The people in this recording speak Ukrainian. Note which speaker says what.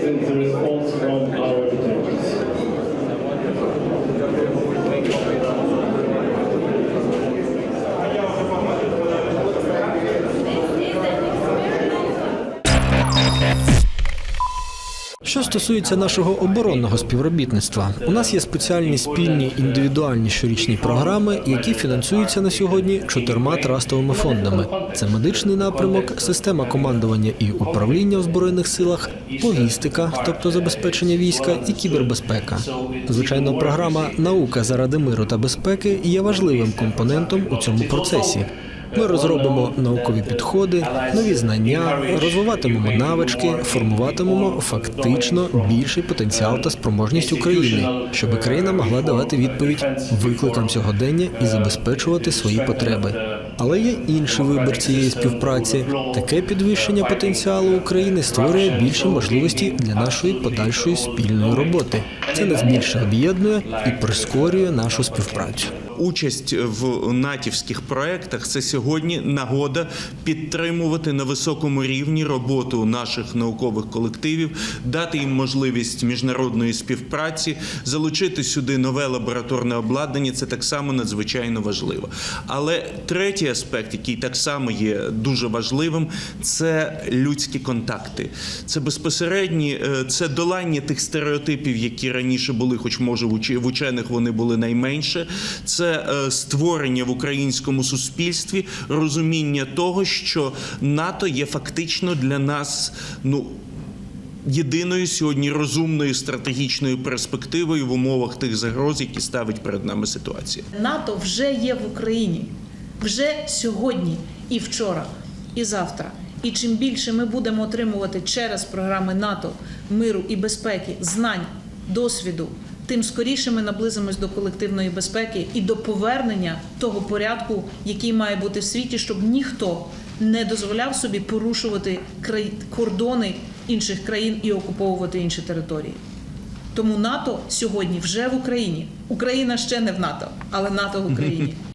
Speaker 1: present, response from.
Speaker 2: Що стосується нашого оборонного співробітництва, у нас є спеціальні спільні індивідуальні щорічні програми, які фінансуються на сьогодні чотирма трастовими фондами: це медичний напрямок, система командування і управління у збройних силах, логістика, тобто забезпечення війська, і кібербезпека. Звичайно, програма Наука заради миру та безпеки є важливим компонентом у цьому процесі. Ми розробимо наукові підходи, нові знання, розвиватимемо навички, формуватимемо фактично більший потенціал та спроможність України, щоб країна могла давати відповідь викликам сьогодення і забезпечувати свої потреби. Але є інший вибір цієї співпраці. Таке підвищення потенціалу України створює більше можливості для нашої подальшої спільної роботи. Це нас більше об'єднує і прискорює нашу співпрацю.
Speaker 3: Участь в натівських проєктах це сьогодні нагода підтримувати на високому рівні роботу наших наукових колективів, дати їм можливість міжнародної співпраці, залучити сюди нове лабораторне обладнання. Це так само надзвичайно важливо. Але третій аспект, який так само є дуже важливим, це людські контакти. Це безпосередні, е, це долання тих стереотипів, які раніше були, хоч може в учених вони були найменше. Це е, створення в українському суспільстві розуміння того, що НАТО є фактично для нас ну. Єдиною сьогодні розумною стратегічною перспективою в умовах тих загроз, які ставить перед нами ситуація.
Speaker 4: НАТО вже є в Україні вже сьогодні і вчора, і завтра. І чим більше ми будемо отримувати через програми НАТО миру і безпеки, знань, досвіду, тим скоріше ми наблизимось до колективної безпеки і до повернення того порядку, який має бути в світі, щоб ніхто не дозволяв собі порушувати кордони інших країн і окуповувати інші території. Тому НАТО сьогодні вже в Україні. Україна ще не в НАТО, але НАТО в Україні.